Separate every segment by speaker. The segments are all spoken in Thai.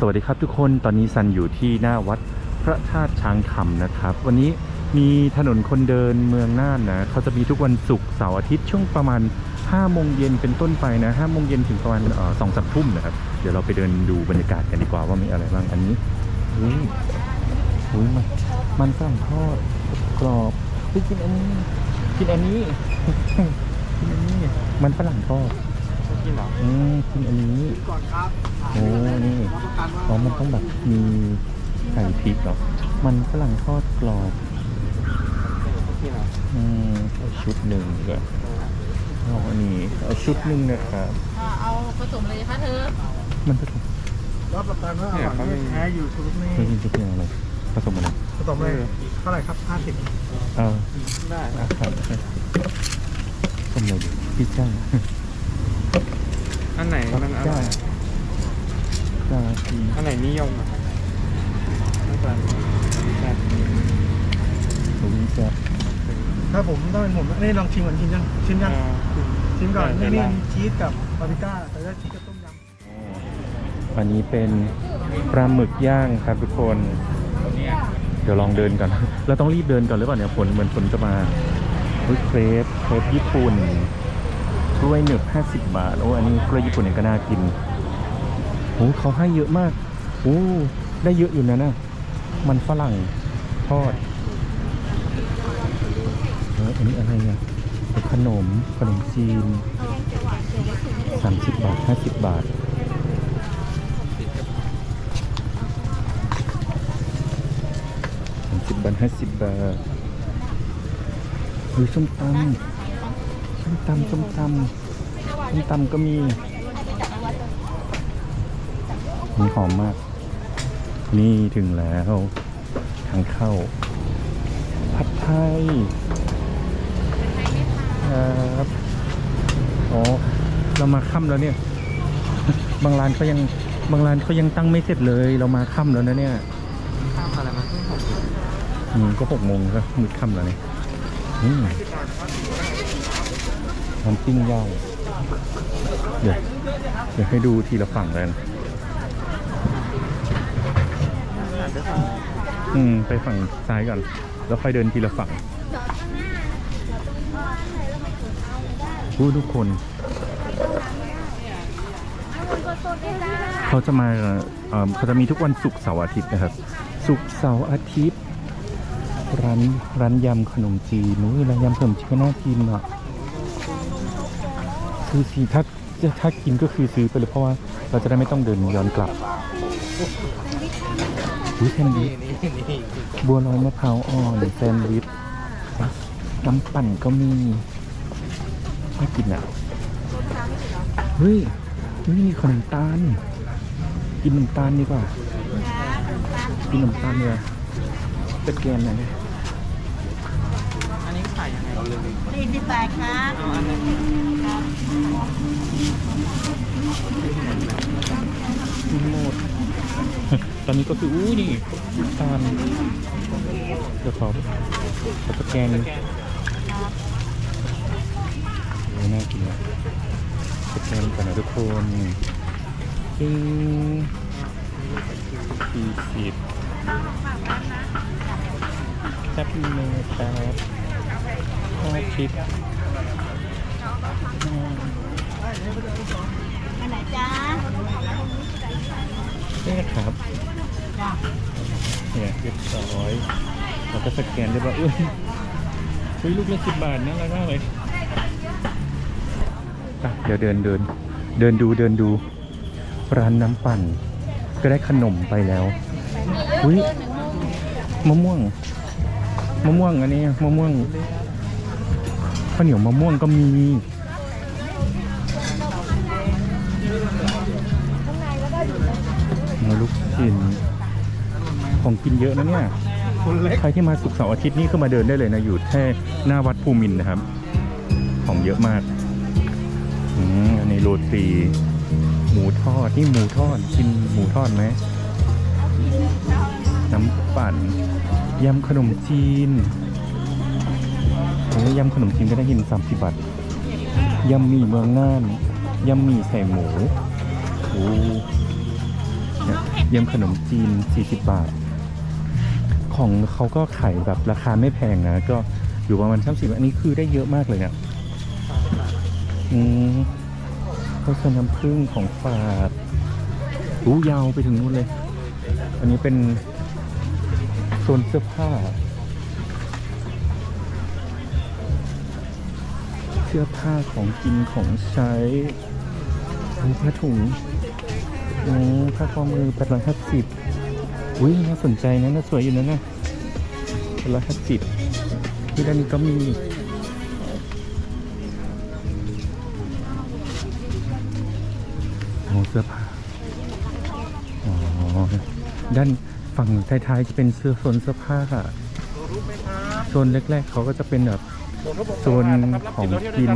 Speaker 1: สวัสดีครับทุกคนตอนนี้ซันอยู่ที่หน้าวัดพระธาตุช้างคำนะครับ วันนี้มีถนนคนเดินเมืองน่านนะเขาจะมีทุกวันศุกร์เสาร์อาทิตย์ช่วงประมาณ5โมงเย็นเป็นต้นไปนะ5โมงเย็นถึงประมาณสองสามทุ่มนะครับ เดี๋ยวเราไปเดินดูบรรยากาศกันดีกว่าว่ามีอะไรบ้างอันนี้อุ้ยอุ้ยมันมันฝรั่งทอดกรอบเฮ้ยกินอันนี้ กินอันนี้กินอันนี้มันฝรั่งทอด
Speaker 2: กินเหรอ
Speaker 1: อืมกินอันนี้
Speaker 2: ก่อนครับ
Speaker 1: โอ้นี่
Speaker 2: รับประกันว่า
Speaker 1: อ๋อมันต้องแบบมีไก่พริกเหรอ มันฝรั่งทอดกรอบ
Speaker 2: กินเหรอ
Speaker 1: อืมเอาชุดหนึ่งก่อนเอาอันนี้เอาชุดหนึ่งนะครับ
Speaker 3: อ่าเอาผสมเลยคะเธอ
Speaker 1: มันผสม
Speaker 2: รับประกันว่าอร่อยไม่แพ้อยู่ทุกนี่
Speaker 1: เฮ้ยมันจะเป็นอะไรผสมอะไร
Speaker 2: ผสมเลยเท่าไหร่ครับห้าสิบ
Speaker 1: เอา
Speaker 2: ได้
Speaker 1: อาหารผสมอะไรดีพิซซ่า
Speaker 2: อันไหนมันอร่อย
Speaker 1: ซาที
Speaker 2: อันไหนนิยมอะไม่เป็นไร
Speaker 1: หมูแซ่บ
Speaker 4: ถ้าผมต้องเป็นผมนี่ลองชิมก่อนชิมยังชิมยังชิมก่อนนี่นี่มีชีสกับบาร์บีก้าแต่ถ้าชีสกับต้มยำ
Speaker 1: อันนี้เป็นปลาหมึกย่างครับทุกคน เดี๋ยวลองเดินก่อนเราต้องรีบเดินก่อนหรือเปล่าเนี่ยฝนเหมือนฝนจะมาอุ๊ยเครปเครปญี่ปุ่นกล้วยหนึบ50 บาท โอ้ อันนี้กล้วยญี่ปุ่นเนี่ยก็น่ากิน โอ้เขาให้เยอะมากโอ้ได้เยอะอยู่นะนะมันฝรั่งทอดเอออันนี้อะไรเนี่ยขนมขนมจีน30บาท50บาทสามสิบบาทห้าสิบบาทหรือส้มตำส้มตำส้มตำส้มตำก็มี มีหอมมาก นี่ถึงแล้วทางเข้า ผัดไทยครับอ๋อ เรามาค่ำแล้วเนี่ย บางร้านเขายังบางร้านเขายังตั้งไม่เสร็จเลย เรามาค่ำแล้วนะเนี่ย
Speaker 2: ข้ามอะไรมาเพิ่งหก
Speaker 1: อืมก็หกโมงก็มืดค่ำแล้วนี่อืมน้ำปิ้งย่างเดี๋ยวเดี๋ยวให้ดูทีละฝั่งเลยนะ อืม ไปฝั่งซ้ายก่อน แล้วค่อยเดินทีละฝั่งผู้ทุกคน เขาจะมาเอ่อเขาจะมีทุกวันศุกร์เสาร์อาทิตย์นะครับ ศุกร์เสาร์อาทิตย์ ร้านร้านยำขนมจีนนู้นร้านยำขนมจีนก็น่ากินอะคือสิถ้าถ้ากินก็คือซื้อไปเลยเพราะว่าเราจะได้ไม่ต้องเดินย้อนกลับ อุ้ยแซนด์วิช
Speaker 2: นี่นี่นี่
Speaker 1: บัวลอยมะพร้าวอ่อนแซนด์วิชน้ำปั่นก็มีน่ากินอะเฮ้ยเฮ้ยมีขนมตาล กินขนมตาลดีกว่า กินขนมตาลเลยสแกนหน่อยนะ
Speaker 2: อันนี้ขายยังไงเราเลย
Speaker 3: สี่สิบบาทครับ
Speaker 2: เอาอันนึง
Speaker 1: กินหมด ตอนนี้ก็คืออู้นี่ตาลเดี๋ยวขอขอสแกนโอ้น่ากินนะสแกนก่อนนะทุกคนปิ้งสี่สิบแซ่บเนื้อครับทอดชิปม
Speaker 3: อันไหนจ้า
Speaker 1: นี่นะครับเนี่ยเรียบร้อยเราก็สแกนได้ว่าเอ้ยเฮ้ยลูกละสิบบาทนะรักมาเลยเดี๋ยวเดินเดิน เดินดูเดินดู ร้านน้ำปั่น ก็ได้ขนมไปแล้วอุ้ยมะม่วงมะม่วงอันนี้มะม่วงข้าวเหนียวมะม่วงก็มี กินเยอะนะเนี่ย
Speaker 2: คนเล็ก
Speaker 1: ใครที่มาสุกร์เสาร์อาทิตย์นี่ก็มาเดินได้เลยนะ อยู่แค่หน้าวัดภูมินทร์นะครับ ของเยอะมากอืมอันนี้โรตีหมูทอดนี่หมูทอดกินหมูทอดไหมน้ำปั่นยำขนมจีนโอ้ยยำขนมจีนก็ได้ยินสามสิบบาทยำหมี่เมืองน่านยำหมี่ใส่หมูโอ้
Speaker 3: น้องเผ็ด
Speaker 1: ยำขนมจีน 40 บาท ของเขาก็ขายแบบราคาไม่แพงนะ ก็อยู่ประมาณ30อันนี้คือได้เยอะมากเลยเนี่ยอืมข้าวสารน้ำผึ้งของฝากอู้ยาวไปถึงนู่นเลย อันนี้เป็นโซนเสื้อผ้า เสื้อผ้าของกินของใช้ผ้าถุงโอ้ผ้าข้อมือแปดร้อยห้าสิบ อุ้ยน่าสนใจนะน่าสวยอยู่นะนะแปดร้อยห้าสิบที่ด้านนี้ก็มีโอ้เสื้อผ้าอ๋อด้านฝั่งท้ายๆจะเป็นเสื้อโซนเสื้อผ้าค่ะโซนแรกๆเขาก็จะเป็นแบบโซนของกิน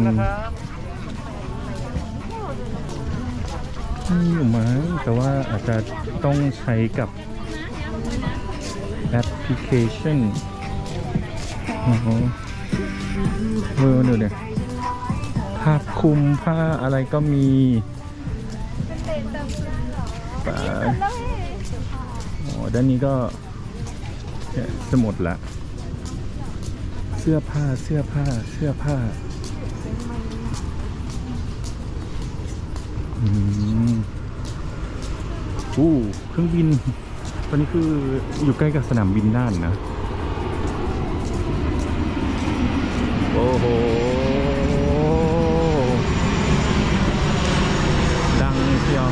Speaker 1: มีอยู่มั้งแต่ว่าอาจจะต้องใช้กับ แอปพลิเคชันอ๋อเออเดี๋ยวเนี่ยผ้าคลุมผ้าอะไรก็มีไปอ๋อด้านนี้ก็จะหมดละ เสื้อผ้าเสื้อผ้าเสื้อผ้าอืมอู้เครื่องบิน อนนี้คืออยู่ใกล้กับสนามบินน่านนะ โอ้โห ดังเชียว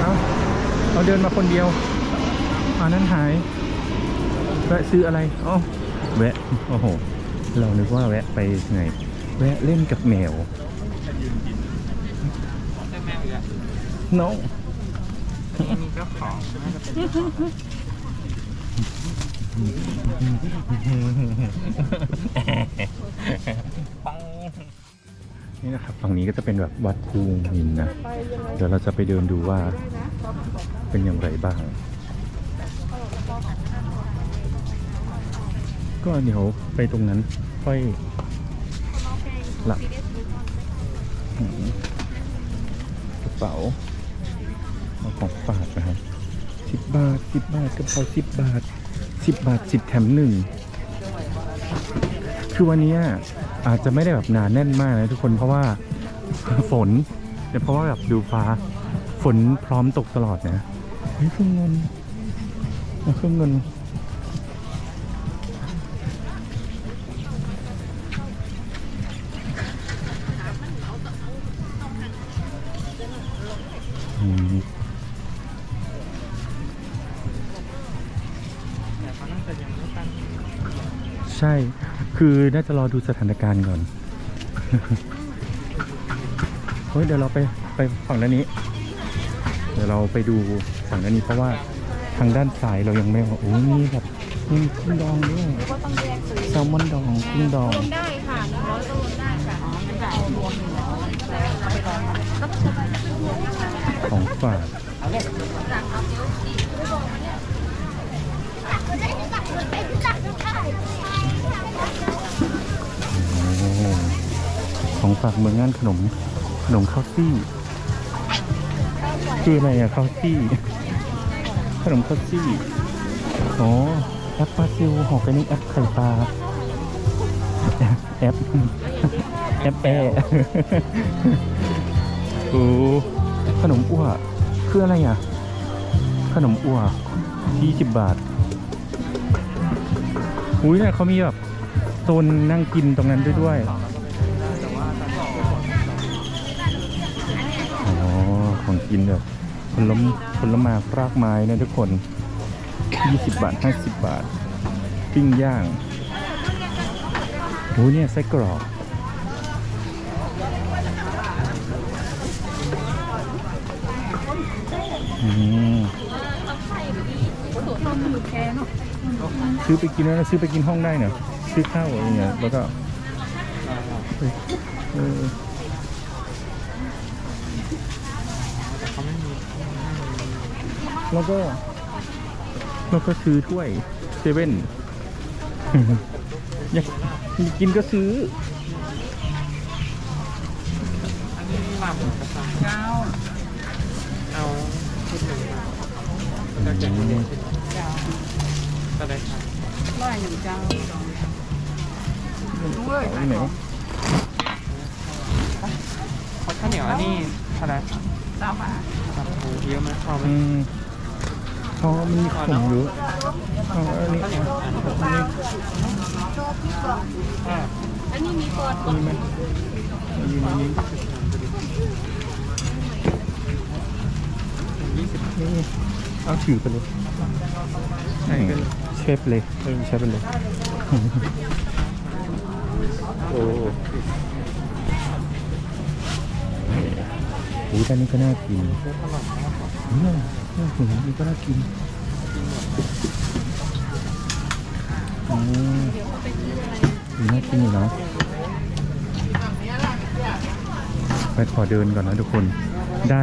Speaker 1: เอาเราเดินมาคนเดียวอานั้นหายแวะซื้ออะไรอ๋อแวะ โอ้โห เรานึกว่าแวะไปไหน แวะเล่นกับแมว
Speaker 2: ได้แม่อีกแล้ว
Speaker 1: น้อง
Speaker 2: มีเจ้าของน่าจะเป็นเจ้าของ
Speaker 1: นี่นะครับฝั่งนี้ก็จะเป็นแบบวัดภูมินนะ เดี๋ยวเราจะไปเดินดูว่าเป็นอย่างไรบ้าง ก็เดี๋ยวไปตรงนั้นค่อยหลับกระเป๋า ของฝากนะครับสิบบาทสิบบาทกระเป๋าสิบบาทสิบบาทสิบแถมหนึ่งคือวันนี้อาจจะไม่ได้แบบหนาแน่นมากนะทุกคนเพราะว่าฝนแต่เพราะว่าแบบดูฟ้าฝนพร้อมตกตลอดนะเฮ้ยเครื่องเงินเอาเครื่องเงิน คือน่าจะรอดูสถานการณ์ก่อน เฮ้ยเดี๋ยวเราไปไปฝั่งด้านนี้ เดี๋ยวเราไปดูฝั่งด้านนี้เพราะว่าทางด้านซ้ายเรายังไม่เอาโอ้ยมีแบบมีกุ้งดองด้วย
Speaker 3: ก็ต้องแยกซื้อ
Speaker 1: แซลมอนดองกุ้งดอง
Speaker 3: รวมได้ค่ะหนึ่งร้อยก็รวมได้ค่ะอ๋องั้นจะเอารวมอยู่แล้วเอาไปลองมาแล้วก็จะไปรวมนะคะ
Speaker 1: ของฝาก
Speaker 3: สั่งเอาเดี๋ยวอีก
Speaker 1: โอ้ ของฝากเมืองน่านขนม ขนมข้าวซี่คืออะไรอะข้าวซี่ ขนมข้าวซี่อ๋อแอปปลาซิลห่อไปนี่แอปไข่ปลาแอปแอปแปะโอ้ขนมอั่วคืออะไรอะ ขนมอั่วยี่สิบบาท อุ้ยเนี่ยเขามีแบบโซนนั่งกินตรงนั้นด้วยด้วย
Speaker 2: แต่ว่าตอนนี้
Speaker 1: อ๋อของกินแบบผลมผลไม้รากไม้นะทุกคน 20 บาท 50 บาท ปิ้งย่างโอ้ยเนี่ยไส้กรอกอืม ซื้อไปกินแล้วนะซื้อไปกินห้องได้เนอะซื้อข้าวอะไรเงี้ยแล้วก็เออแล้วก็แล้วก็ซื้อถ้วยเซเว่นอยากกินก็ซื้อ
Speaker 2: อันนี้ลาหมูกระเพรา
Speaker 3: เก้า
Speaker 2: เอาชุดหนึ่งครับแล้วแกงเย็นชุดหนึ่ง
Speaker 3: เก้า
Speaker 2: ก็ได้ครับ
Speaker 3: ร้อยหนึ่งเก้า
Speaker 1: เอาที่ไหนวะ
Speaker 2: ข้าวเหนียวอันนี้เท่าไหร่ครับ
Speaker 3: สามบาท
Speaker 2: ครับโอ้เยอะไหมพอไหม
Speaker 1: อืมเพราะมันมีของเยอะเอาอันนี้
Speaker 2: ข้าวเหนียวอัน
Speaker 1: อันนี้
Speaker 2: อ่า
Speaker 3: อันนี้มีเปิด
Speaker 1: อันนี้ไหมอันนี้อันนี้
Speaker 2: ยี่สิบ
Speaker 1: นี่เอาถือไปเลย
Speaker 2: ใช่กัน
Speaker 1: เชฟเลยเออใช้ไปเลยโอ้โหแต่นี้ก็น่ากิน
Speaker 2: เยอะตลอดนะครับ
Speaker 1: เนี่ยเนี่ยถึงนี่ก็น่ากินอืมดีน่ากินอยู่นะไปขอเดินก่อนนะทุกคน ได้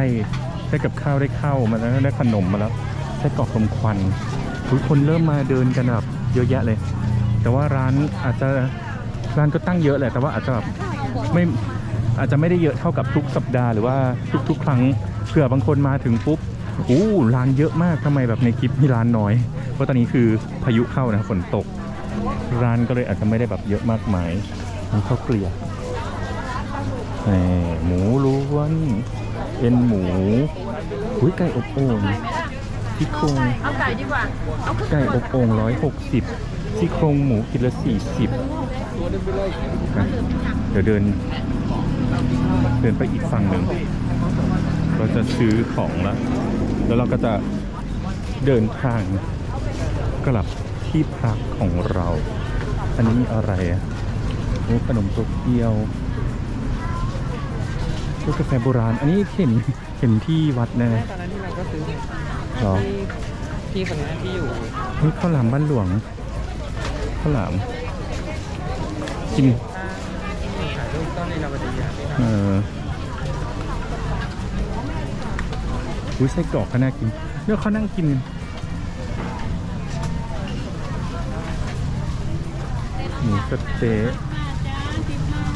Speaker 1: ได้กับข้าวได้ข้าวมาแล้วได้ขนมมาแล้ว ได้กรอกลมควันทุก คนเริ่มมาเดินกันแบบเยอะแยะเลย แต่ว่าร้านอาจจะร้านก็ตั้งเยอะแหละแต่ว่าอาจจะแบบไม่อาจจะไม่ได้เยอะเท่ากับทุกสัปดาห์หรือว่าทุกๆ ครั้งเผื่อบางคนมาถึงปุ๊บอู้ร้านเยอะมากทำไมแบบในคลิปมีร้านน้อย เพราะตอนนี้คือพายุเข้านะฝนตก ร้านก็เลยอาจจะไม่ได้แบบเยอะมากมายมีข้าวเกลียบแหมหมูล้วนเอ็นหมูหุ้ยไก่อบโอ่ง ซี่โครง
Speaker 3: เอาไก่ดีกว่าเอาขึ้น
Speaker 1: ไก่อบโอ่งร้อยหกสิบซี่โครงหมูกิโลสี่สิบเดี๋ยวเดิน เดินไปอีกฝั่งหนึ่งเราจะซื้อของแล้ว แล้วเราก็จะเดินทางกลับที่พักของเรา อันนี้อะไรอะโอ้ขนมโตเกียวตู้กาแฟโบราณ อันนี้เห็นเห็นที่วัดนะ
Speaker 2: แม่ตอนนั้นที่เราก็ซื้อ
Speaker 1: เหรอ
Speaker 2: ที่พี่คนนั้นที่อยู่
Speaker 1: นี่ข้าวหลามบ้านหลวงข้าวหลามกิน
Speaker 2: ถ่ายรูปต้นในลาวดีอะ
Speaker 1: เอออุ้ยไส้กรอกก็น่ากินเดี๋ยวเขานั่งกินหมูสะเต๊ะ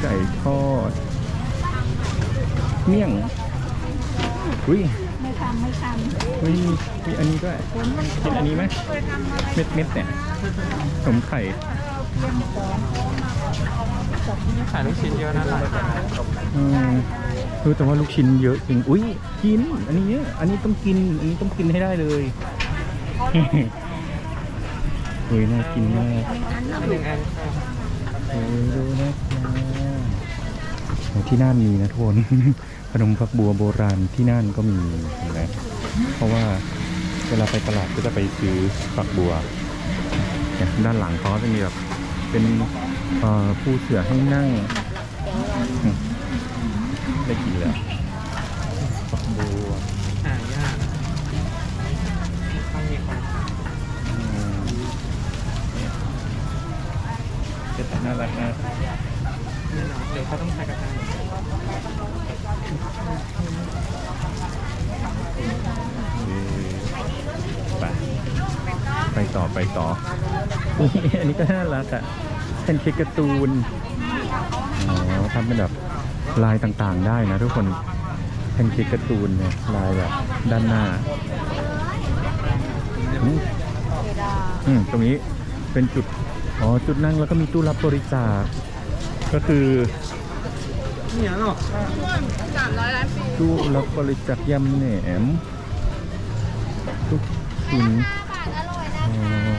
Speaker 1: ไก่ทอด เมี่ยงอุ้ย
Speaker 3: ไม่ทำไม่ท
Speaker 1: อุ้ยมีอันนี้ด้วยกินอันนี้ไหมเม็ดเม็ดๆเนี่ยขนมไข่
Speaker 2: ขายลูกชิ้นเยอะนะหลายแบบนะ
Speaker 1: อืมรู้แต่ว่าลูกชิ้นเยอะจริงอุ้ยกิน อันนี้ อันนี้ต้องกิน อันนี้ต้องกินให้ได้เลยเฮ้ยน่ากินมาก
Speaker 2: หนึ่งอันค่ะ
Speaker 1: โอ้ยดูนะจ๊ะที่น่านมีนะทุกคน ขนมฝักบัวโบราณที่น่านก็มีเห็นไหมเพราะว่าเวลาไปตลาดก็จะไปซื้อฝักบัวเนี่ยด้านหลังเขาก็จะมีแบบเป็นเอ่อผู้เสือให้นั่งอืมได้กินเลยอะฝักบัว
Speaker 2: หายากต้องมีคนขาย
Speaker 1: อืมจะแต่น่ารักมาก
Speaker 2: แน่นอนเดี๋ยวเขาต้องใช้กระทะ
Speaker 1: ไปไปต่อไปต่ออุ๊ยอันนี้ก็น่ารักอะเป็นเค้กการ์ตูน อ๋อทำเป็นแบบลายต่างๆได้นะทุกคนแพนเค้กการ์ตูนเนี่ยลายแบบด้านหน้า อืมอืมตรงนี้เป็นจุด อ๋อ จุดนั่งแล้วก็มีตู้รับบริจาค ก็คือ
Speaker 2: เนี่ยหรอำ
Speaker 3: สามร้อยล้านปี
Speaker 1: ตู้รับบริจาคยำแหนมทุกชิ้นอ๋อ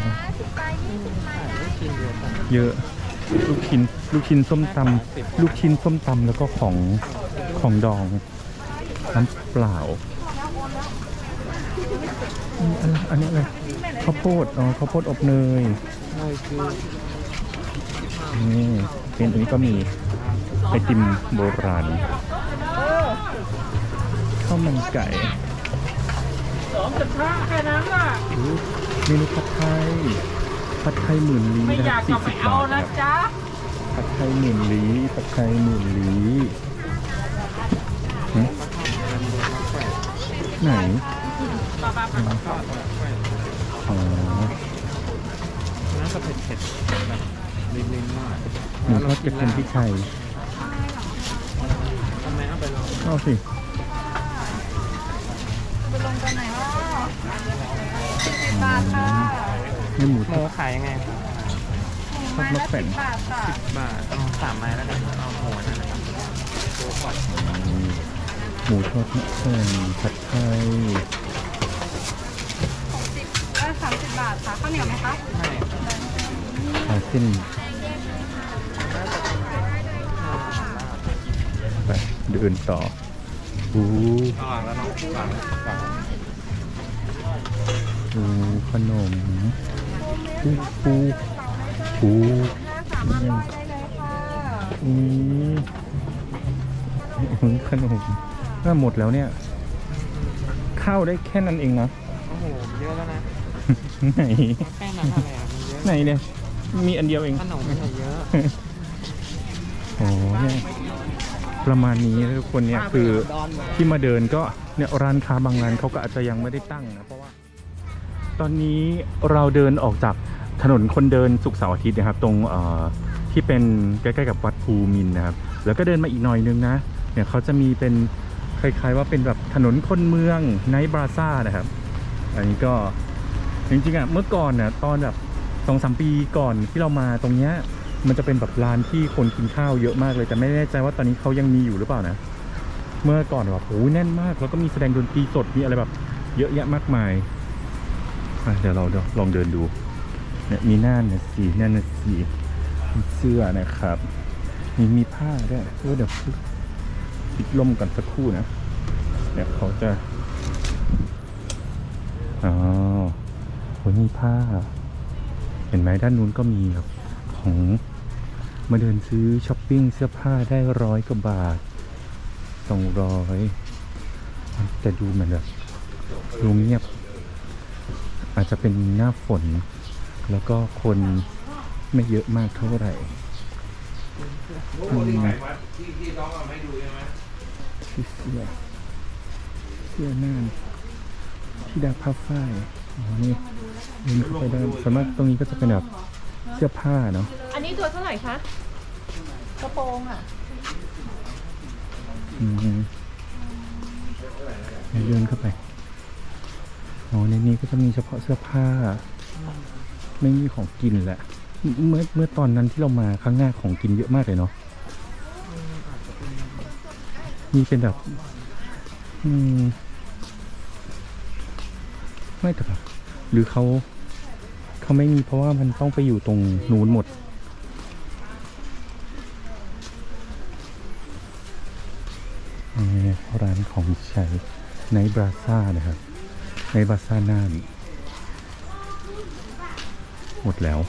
Speaker 2: ลูกชิ้นเยอะจัง
Speaker 1: เยอะลูกชิ้นลูกชิ้นส้มตำลูกชิ้นส้มตำแล้วก็ของของดองน้ำเปล่า อันอันนี้อะไรข้าวโพดอ๋อข้าวโพดอบเนย
Speaker 2: โอ้ยคือ
Speaker 1: นี่เป็นอันนี้ก็มีไอ ติมโบราณข้าวมันไก่
Speaker 3: สองจุดห้าแค่นั้นอะ
Speaker 1: อู้เมนูผัดไทยผัดไทยหมื่นลี้
Speaker 3: ไม่
Speaker 1: นะ
Speaker 3: อยาก
Speaker 1: สี่
Speaker 3: ก็
Speaker 1: สิ
Speaker 3: ไม่
Speaker 1: บบา
Speaker 3: เอา
Speaker 1: ท
Speaker 3: นะครับจ๊ะ
Speaker 1: ผัดไทยหมื่นลี้ผัดไทยหมื่นลี้หึไหน
Speaker 3: บ้าบ้า
Speaker 1: อ๋อ
Speaker 2: ทอดมาแขวน
Speaker 1: อ๋อ
Speaker 2: น่าจะเผ็ดๆแบบลิ้นๆหน่อย
Speaker 1: หมูทอดกระเทียมพริกไทย
Speaker 2: ทำไม เอาไปลอง
Speaker 1: เอาสิ
Speaker 3: ไปลงกันไหนวะสี่สิบบาทค่ะ
Speaker 1: นี่หมู
Speaker 2: หมูขายยังไง
Speaker 3: ไม้ละสิบบาทค่ะ
Speaker 2: บาทเอาสามไม้แล้วกันเอาหัวนั่นนะครับตัวก่อน
Speaker 1: หมูทอดมะแขวนผัดไทย
Speaker 3: หกสิบเอ้ยสามสิบบาทค่ะข้าวเหนียวไหมคะ
Speaker 2: ใช่
Speaker 1: ปลาเส้น เดินต่ออู้
Speaker 2: วางแล้วเนาะวางวาง
Speaker 1: ปูขนมปูปูปู
Speaker 3: สามารถรอได้เลยค่ะ
Speaker 1: อืมอืมขนมถ้าหมดแล้วเนี่ยเข้าวได้แค่นั้นเองนะ
Speaker 2: โอ้โหเยอะแล้วนะ
Speaker 1: ไหน
Speaker 2: แป้งนั้นอะไรอะมันเยอะ
Speaker 1: ไหนเนี่ยมีอันเดียวเอง
Speaker 2: ขนมมันเยอะ
Speaker 1: โอ้เนี่ย ประมาณนี้ทุกคนเนี่ยคือที่มาเดินก็เนี่ยร้านค้าบางร้านเขาก็อาจจะยังไม่ได้ตั้งนะเพราะว่า ตอนนี้เราเดินออกจากถนนคนเดินสุขเสาร์อาทิตย์นะครับ ตรงที่เป็นใกล้ ๆ กับวัดภูมินนะครับ แล้วก็เดินมาอีกหน่อยนึงนะเนี่ยเขาจะมีเป็นคล้ายๆว่าเป็นแบบถนนคนเมืองไนท์บราซ่านะครับ อันนี้ก็จริงๆอะเมื่อก่อนน่ะตอนแบบสองสามปีก่อนที่เรามาตรงเนี้ย มันจะเป็นแบบร้านที่คนกินข้าวเยอะมากเลยแต่ไม่แน่ใจว่าตอนนี้เขายังมีอยู่หรือเปล่านะ เมื่อก่อนแบบโอ้โหแน่นมาก แล้วก็มีแสดงดนตรีสดมีอะไรแบบ เยอะแยะมากมายเดี๋ยวเราลองเดินดูเนี่ยมีหน้าเนี่ยสีหนั่นน่ะสีเสื้อนะครับมีมีผ้าด้วยเดี๋ยวปิดล่มกันสักครู่นะเนี่ยเขาจะอ๋อโหมีผ้า เห็นไหมด้านนู้นก็มีแบบของ มาเดินซื้อช้อปปิ้งเสื้อผ้าได้ร้อยกว่าบาทสองร้อยแต่ดูเหมือนแบบดูเงียบ อาจจะเป็นหน้าฝน แล้วก็คนไม่เยอะมากเท่าไหร่อืมที่เสื้อเสื้อน้าที่ดาผ้าฝ้ายอ๋อนี่เดินเข้าไปได้ส่วนมากตรงนี้ก็จะเป็นแบบเสื้อผ้าเนาะ
Speaker 3: นนี้ตัวเท่าไหร่คะ กระโปรงอะ
Speaker 1: อืมเดินเข้าไปอ๋อในนี้ก็จะมีเฉพาะเสื้อผ้า ไม่มีของกินแหละ เมื่อเมื่อตอนนั้นที่เรามาครั้งหน้าของกินเยอะมากเลยเนาะมีเป็นแบบ อืม ไม่แต่แบบหรือเขาเขาไม่มีเพราะว่ามันต้องไปอยู่ตรงนู้นหมด ในบราซ่านะครับ ในบราซ่าน่านหมดแล้ว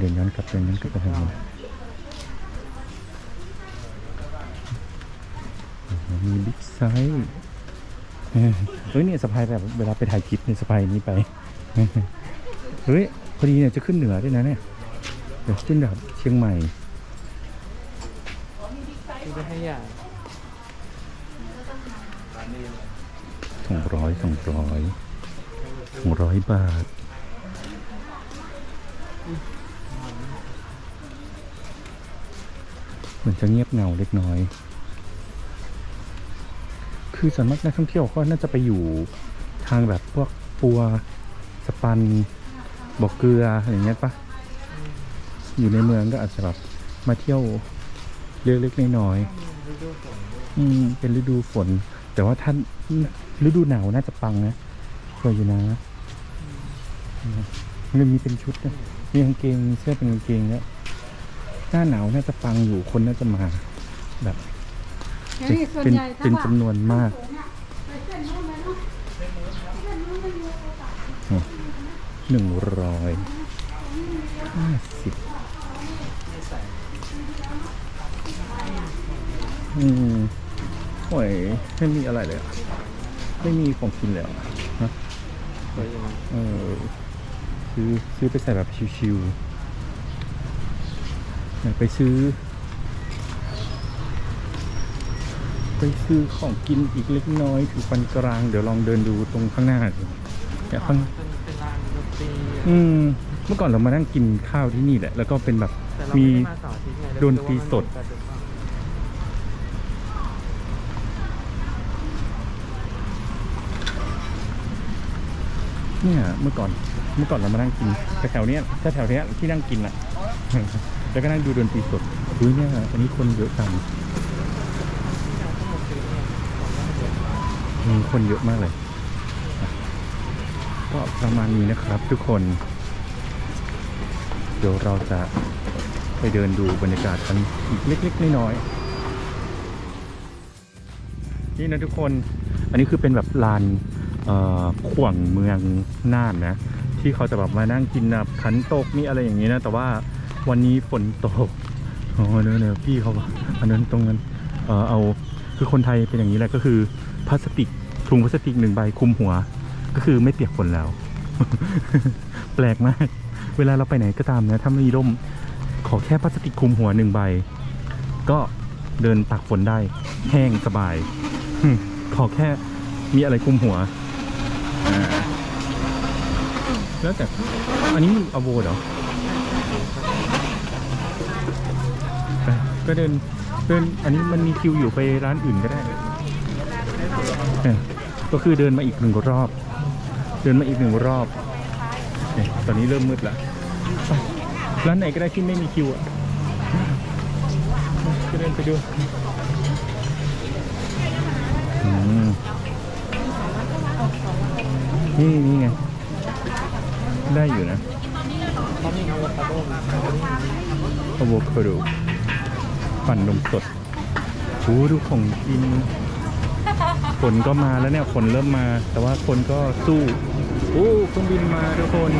Speaker 1: เดินย้อนกลับเดินย้อนกลับไปทางนู้นมีบิ๊กไซส์เฮ้ยเนี่ยสะพายแบบเวลาไปถ่ายคลิปเนี่ยสะพายนี้ไป เฮ้ยพอดีเนี่ยจะขึ้นเหนือด้วยนะเนี่ยเดี๋ยวขึ้นแบบเชียงใหม่
Speaker 2: ที่ไปให้ยา
Speaker 1: สองร้อยสองร้อยสองร้อยบาท เหมือนจะเงียบเงาเล็กน้อย คือส่วนมากนักท่องเที่ยวก็น่าจะไปอยู่ทางแบบพวกปัวสปันบอกเกลืออะไรเงี้ยปะอยู่ในเมืองก็อาจจะแบบมาเที่ยวเล็กๆน้อยๆอืมเป็นฤดูฝน แต่ว่าท่าน ฤดูหนาวน่าจะปังนะสวยอยู่นะมันมีเป็นชุดนะมีกางเกงเสื้อเป็นกางเกงเนี่ยหน้าหนาวน่าจะปังอยู่คนน่าจะมา แบบเป็นเป็นเป็นจำนวนมากหนึ่งร้อยห้าสิบอืมโอ้ยไม่มีอะไรเลยอะ ไม่มีของกินแล้วอะฮะ
Speaker 2: สวยอยู่นะ
Speaker 1: เออซื้อซื้อไปใส่แบบชิวๆอยากไปซื้อ ไปซื้อของกินอีกเล็กน้อยถือฟันกลาง เดี๋ยวลองเดินดูตรงข้างหน้าดูเนี่ยข้าง
Speaker 2: เป็นเป็นร้านดนตรีอะ
Speaker 1: อืม เมื่อก่อนเรามานั่งกินข้าวที่นี่แหละ แล้วก็เป็นแบบ
Speaker 2: แต่เรา
Speaker 1: มี
Speaker 2: ไม่ได้มาเสาร์อาทิตย์ไง
Speaker 1: ดนตรีสด
Speaker 2: เราคิว่ามันมี
Speaker 1: เนี่ยเมื่อก่อนเมื่อก่อนเรามานั่งกินแต่แถวเนี้ยถ้าแถวเนี้ยที่นั่งกินอะ แล้วก็นั่งดูดนตรีสดอุ้ยเนี่ยอันนี้คนเยอะจังมีคนเยอะมากเลย ก็ประมาณนี้นะครับทุกคน เดี๋ยวเราจะไปเดินดูบรรยากาศกันอีกเล็กๆน้อยๆนี่นะทุกคน อันนี้คือเป็นแบบลาน ขวงเมืองน่านนะ ที่เขาจะแบบมานั่งกินแบบขันตกนี่อะไรอย่างนี้นะ แต่ว่าวันนี้ฝนตกอ๋อเนอะเนอะพี่เขาอกอันนั้นตรงนั้นเออเอาคือคนไทยเป็นอย่างนี้แหละก็คือพลาสติกถุงพลาสติกหนึ่งใบคุมหัว ก็คือไม่เปียกฝนแล้ว แปลกมาก เวลาเราไปไหนก็ตามนะถ้าไม่มีร่มขอแค่พลาสติกคุมหัวหนึ่งใบ ก็เดินตักฝนได้ แห้งสบาย ขอแค่มีอะไรคุมหัว แล้วแต่อันนี้มันอโวเหรอก็เดินเดินอันนี้มันมีคิวอยู่ไปร้านอื่นก็ได้เออก็คือเดินมาอีกหนึ่งรอบ เดินมาอีกหนึ่งรอบเนี่ยตอนนี้เริ่มมืดล้วไปร้านไหนก็ได้ที่ไม่มีคิวอะจะเดินไปดู นี่นี่ไง ได้อยู่นะ
Speaker 2: อะโวคาโดมา
Speaker 1: อะโวคาโดปั่นนมสดโอ้ดูของกินฝนก็มาแล้วเนี่ยฝนเริ่มมา แต่ว่าคนก็สู้โอ้เครื่องบินมาทุกคน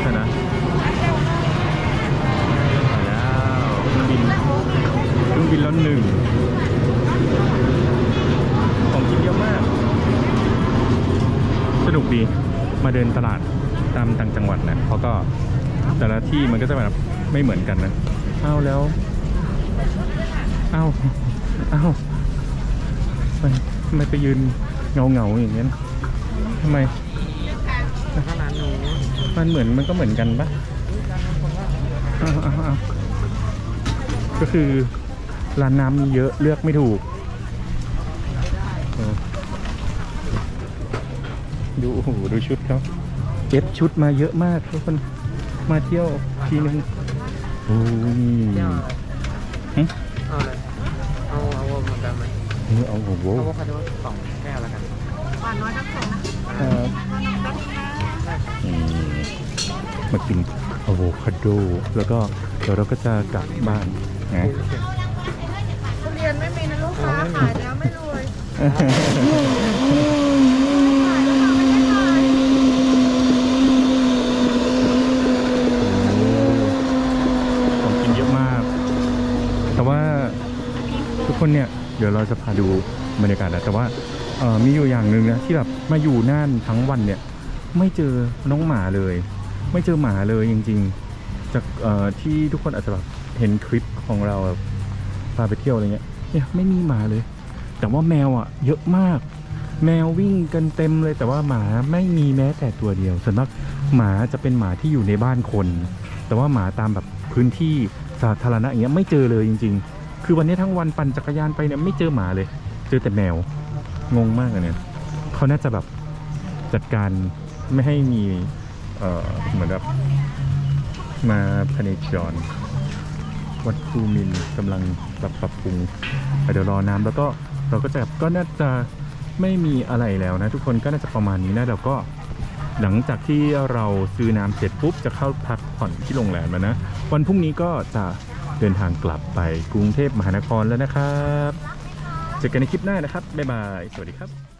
Speaker 1: เห็นะมาแล้วเครื่องบินเครื่องบินแล้วหนึ่ง ดีมาเดินตลาดตามต่างจังหวัดนะเขาก็แต่ละที่มันก็จะแบบไม่เหมือนกันนะเอาวแล้วเอาเอาทำไมทำไมไปยืนเงาเงาอย่างเงี้ยทำไมมันเหมือนมันก็เหมือนกันปะก็คือร้านน้ำมีเยอะเลือกไม่ถูกเออ ดูโอ้โหดูชุดเขาเอฟชุดมาเยอะมากทุกคนมาเที่ยวทีนึงโอ้ย
Speaker 2: เที่ยวอะไร
Speaker 1: หึ
Speaker 2: เอาเลยเอาเอาเหมือนกันไหม
Speaker 1: เออเอาโอ้โห
Speaker 2: อะโวคาโดสองแก้วแล้วกัน
Speaker 3: หวานน้อยทั้งสองนะ
Speaker 1: เอ่ออืมมากินอะโวคาโด แล้วก็เดี๋ยวเราก็จะกลับบ้านนะ
Speaker 3: ทุเรียนไม่มีนะลูกค้าขายแล้วไม่รวย
Speaker 1: คนเนี่ยเดี๋ยวเราจะพาดูบรรยากาศแล้วแต่ว่ามีอยู่อย่างหนึ่งนะที่แบบมาอยู่น่านทั้งวันเนี่ยไม่เจอน้องหมาเลย ไม่เจอหมาเลยจริง ๆ จากที่ทุกคนอาจจะแบบเห็นคลิปของเราแบบพาไปเที่ยวอะไรเงี้ยเนี่ยไม่มีหมาเลย แต่ว่าแมวอะเยอะมาก แมววิ่งกันเต็มเลยแต่ว่าหมาไม่มีแม้แต่ตัวเดียวส่วนมากหมาจะเป็นหมาที่อยู่ในบ้านคน แต่ว่าหมาตามแบบพื้นที่สาธารณะอย่างเงี้ยไม่เจอเลยจริง ๆ คือวันนี้ทั้งวันปั่นจักรยานไปเนี่ยไม่เจอหมาเลย เจอแต่แมว งงมากอะเนี่ยเขาน่าจะแบบจัดการไม่ให้มี เอ่อ เหมือนแบบมาพเนจร วัดภูมินกำลังปรับปรับปรุงเดี๋ยวรอน้ำแล้วก็เราก็จะก็น่าจะไม่มีอะไรแล้วนะ ทุกคนก็น่าจะประมาณนี้นะเราก็หลังจากที่เราซื้อน้ำเสร็จปุ๊บจะเข้าพักผ่อนที่โรงแรมแล้วนะ วันพรุ่งนี้ก็จะ เดินทางกลับไปกรุงเทพมหานครแล้วนะครับ เจอกันในคลิปหน้านะครับ บ๊ายบาย สวัสดีครับ